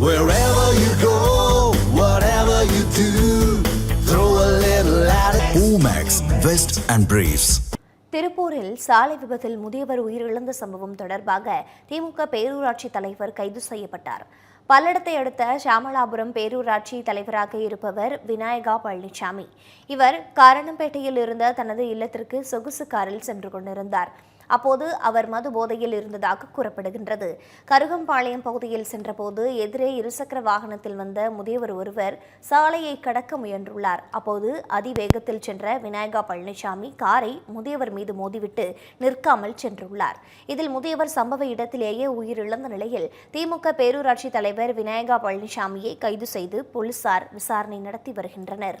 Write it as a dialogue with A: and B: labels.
A: Wherever you go, whatever you do, throw a little at it. Omax, Vest and Briefs.
B: திருப்பூரில் சாலை விபத்தில் முதியவர் உயிரிழந்த சம்பவம் தொடர்பாக திமுக பேரூராட்சி தலைவர் கைது செய்யப்பட்டார் பல்லடத்தை அடுத்த சாமலாபுரம் பேரூராட்சி தலைவராக இருப்பவர் விநாயகா பழனிசாமி இவர் காரணம்பேட்டையில் இருந்த தனது இல்லத்திற்கு சொகுசு காரில் சென்று கொண்டிருந்தார் அப்போது அவர் மது போதையில் இருந்ததாக கூறப்படுகின்றது. கருகம்பாளையம் பகுதியில் சென்றபோது எதிரே இருசக்கர வாகனத்தில் வந்த முதியவர் ஒருவர் சாலையை கடக்க முயன்றுள்ளார். அப்போது அதிவேகத்தில் சென்ற விநாயகா பழனிசாமி காரை முதியவர் மீது மோதிவிட்டு நிற்காமல் சென்றுள்ளார். இதில் முதியவர் சம்பவ இடத்திலேயே உயிரிழந்த நிலையில் திமுக பேரூராட்சி தலைவர் விநாயகா பழனிசாமியை கைது செய்து போலீசார் விசாரணை நடத்தி வருகின்றனர்.